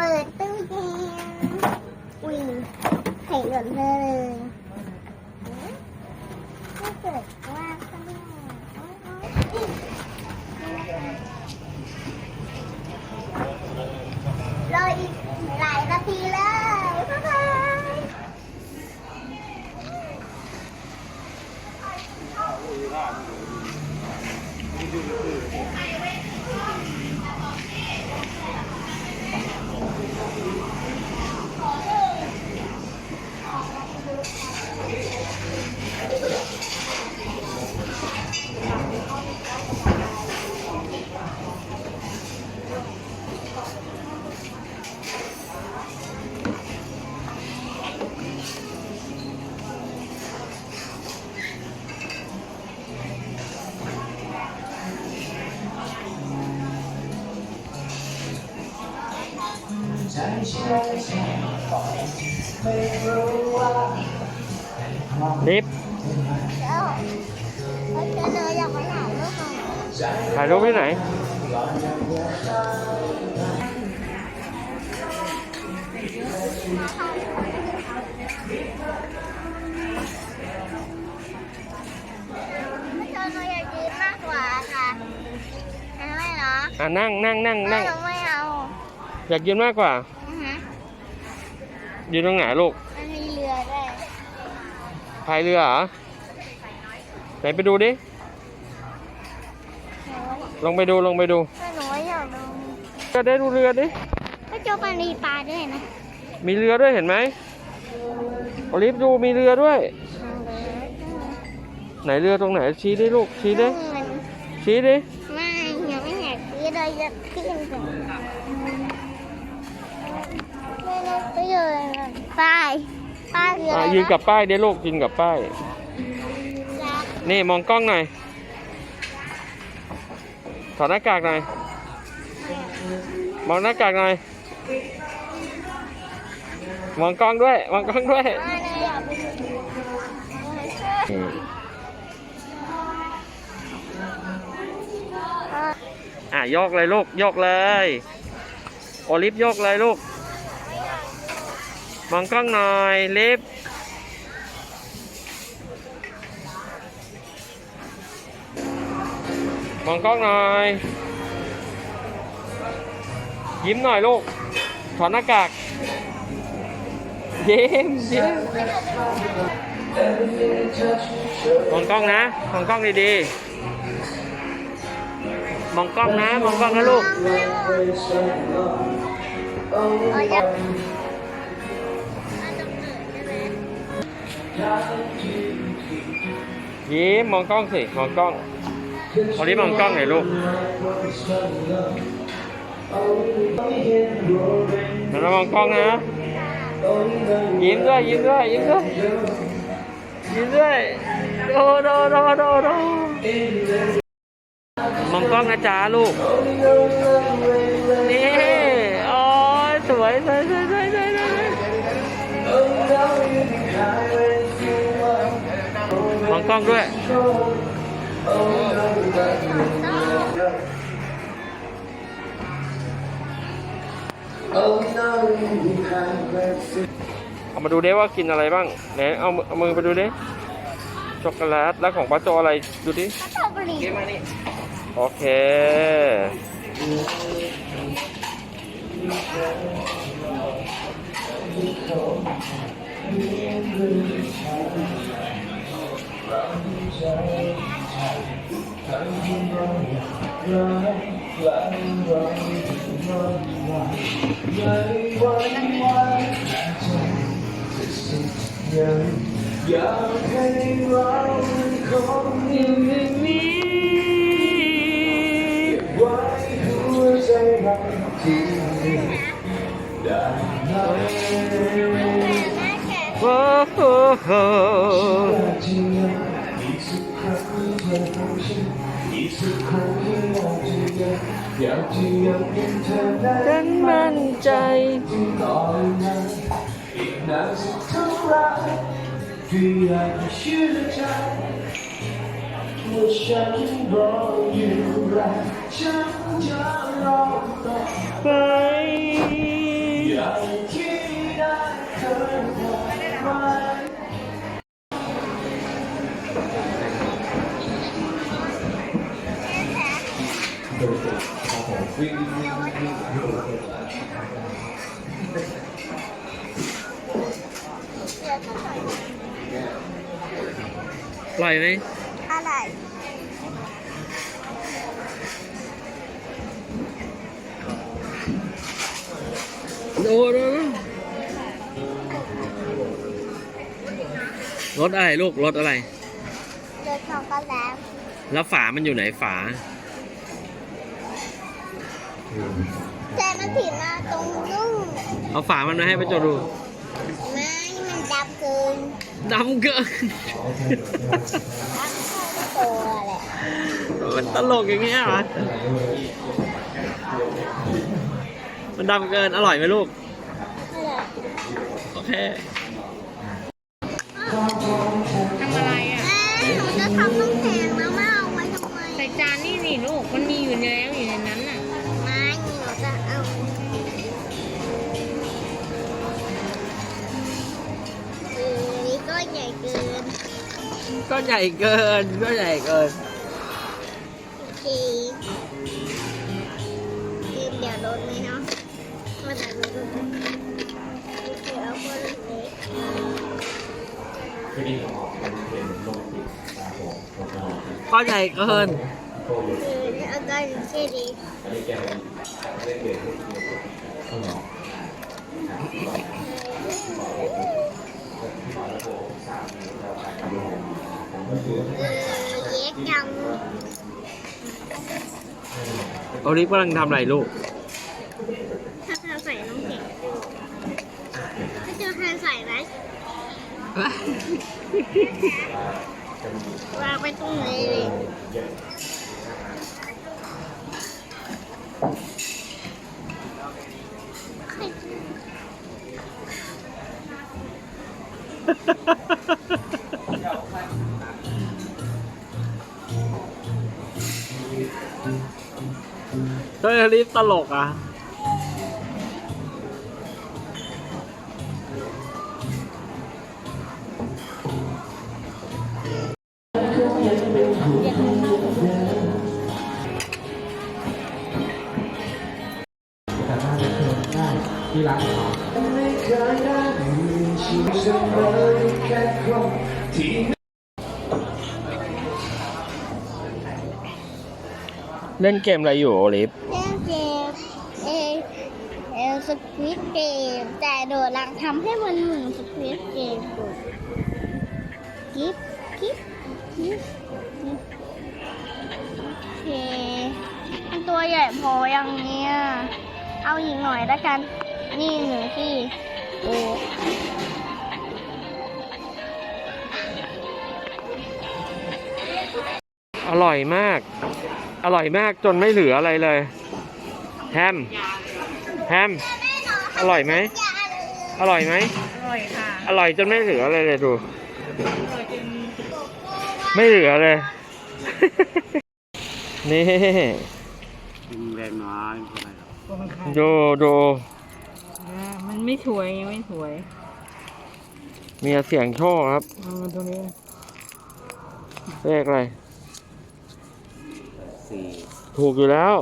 เปิดตู้เย็นอุ้ยไข่หล่นเลยถ้าเกิดว่าข้างนอกรออีกหลายนาทีแล้ว องถ่ายรูปที่ไหนไม่เจอหนูอยากยืนมากกว่าค่ะใช่ไหมเนาะอะนั่งนั่งนั่งไม่นั่งหนูไม่เอาอยากยืนมากกว่าอือฮะยืนตรงไหนลูก มันมีเรือด้วย พายเรือเหรอไหนไปดูดิหนูลงไปดูลงไปดูแต่หนูอยากดูก็ได้ดูเรือดิ ก็เจอปลามีปลาด้วยนะมีเรือด้วยเห็นไหมโอลิฟดูมีเรือด้วย ไหนเรือตรงไหนชี้ดิลูกชี้ดิมันชี้ดิไม่ยังไม่อยากซื้อเลยจะขึ้นก่อนไม่ได้ซื้อเลยป้าย ป้ายคืออะอะไรยืนกับป้ายดิลูกยืนกับป้ายรักนี่มองกล้องหน่อย ถอดหน้ากากหน่อย มองหน้ากากหน่อย มองกล้องด้วย มองกล้องด้วยไม่ได้อยากไปดูอะโยกเลยลูกโยกเลย โอลิฟโยกเลยลูก มองกล้องหน่อยลิฟมองกล้องหน่อย ยิ้มหน่อยลูก ถอดหน้ากากยิ้มยิ้มมองกล้องนะมองกล้องดีๆมองกล้องนะมองกล้องนะลูก ยิ้มมองกล้องสิมองกล้องเอานี้มองกล้องหน่อยลูกมันมองกล้องนะยิ้มด้วยยิ้มด้วยยิ้มด้วยยิ้มด้วยโดโดโดโดโดมองกล้องนะจ๊ะลูกนี่โอ้ยสวยสวยสวยสวยสวย องกล้องด้วยเอามาดูดิว่ากินอะไรบ้างไหนเอามือเอามือไปดูดิช็อกโกแลตแล้วของป้าโจอะไรดูดิชอบบุหรี่โอเคอ ยากให้เราคงยังมีไว้หัวใจเราที่ได้ไหมแม่แสักครั้งที่อยากจะยังอยากจะยังเห็นเธอได้ฉันมั่นใจที่ต่อไปอีกนานสักเท่าไรที่อยากจะเชื่อใจว่าฉันรออยู่รักฉันจะรอต่อไป เดี๋ยวจะใส่ปล่อยไหมอะไรดูดูรถอะไรลูกรถอะไรเดี๋ยวช็อกโกแลตแล้วฝามันอยู่ไหนฝา แต่มันผิดมาตรงนุ่มเอาฝามันมาให้ประโจดูไม่มันดับเกินดำเกินดับเข้าตัวแหละมันตลกอย่างเงี้ยเหรอมันดำเกินอร่อยไหมลูกโอเค ก็ใหญ่เกินก็ใหญ่เกินโอเคกินเดี๋ยวโดนไหมเนาะมาแต่โดนโอเคเอาคนเล็กก็ใหญ่เกินเออเอาการเช่ดีเออ เย็กจังโอลิฟกำลังทำอะไรลูก ถ้าเธอใส่น้ำแข็งถ้าเจอใครใส่ไหมวางไปตรงไหนเลยใครเฮ้ยโอลิฟตลกอะเล่นได้ที่ร้านของไม่เคยได้ยินชื่อเสมอแค่คนที่เล่นเกมอะไรอยู่โอลิฟ เล่นเกมเอเอสควิต เกม แต่โดดลังทำให้มันเหมือนสควิตเกมดูกิ๊บกิ๊บกิ๊บกิ๊บโอเคมันตัวใหญ่พออย่างเนี้ยเอาอีกหน่อยแล้วกัน นี่หนึ่งที่โอ้อร่อยมาก อร่อยมากจนไม่เหลืออะไรเลย แฮม แฮม อร่อยไหม อร่อยไหม อร่อยค่ะ อร่อยจนไม่เหลืออะไรเลยดู อร่อยจนไม่เหลือเลย นี่แรงน้อยไม่เป็นไรหรอกดูดูอ่ามันไม่สวยยังไม่สวยมีเสียงโชคครับอ๋อตรงนี้เลขอะไร สี่ถูกอยู่แล้ว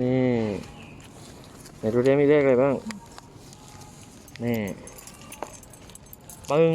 นี่ไหนดูได้มีเลขอะไรบ้าง นี่ ปึ้ง